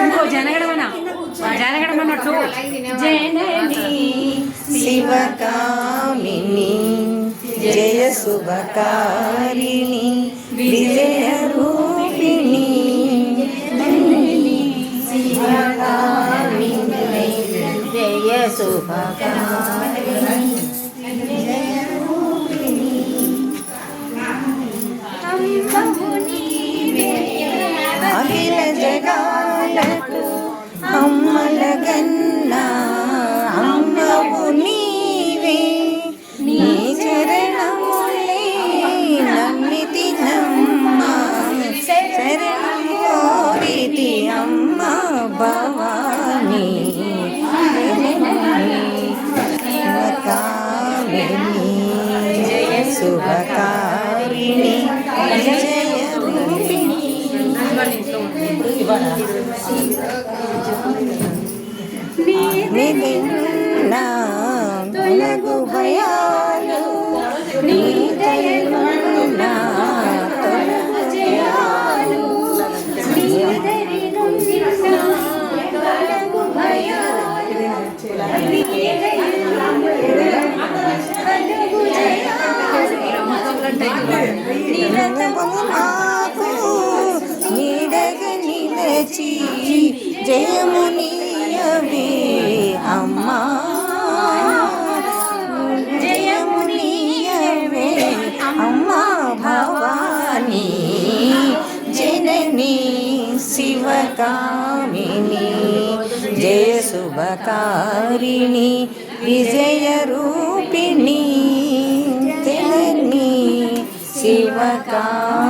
ఇంకో జనగడమన జనగడమన టూ జనని శివకామిని జయ శుభకారిణి విజయ రూపిణి జయ శుభకారిణి అఖిల జగాలకు అమ్మవు నీవే. నీ చరణములే నమ్మితి నమ్మ శరణం కోరితి అమ్మ భవానీ. జయ శుభకారిణి జయ నిదిన్నా తొలగు భయాలు నీ దయలున్నా తొలగు జయాలు నీ తొలగు భయాలు నీ తెచ్చి జయము నీయవే అమ్మా. జయము నీయవే అమ్మా భవానీ జననీ శివకామిని జయ శుభకారిణి విజయ రూపిణి జననీ శివకామిని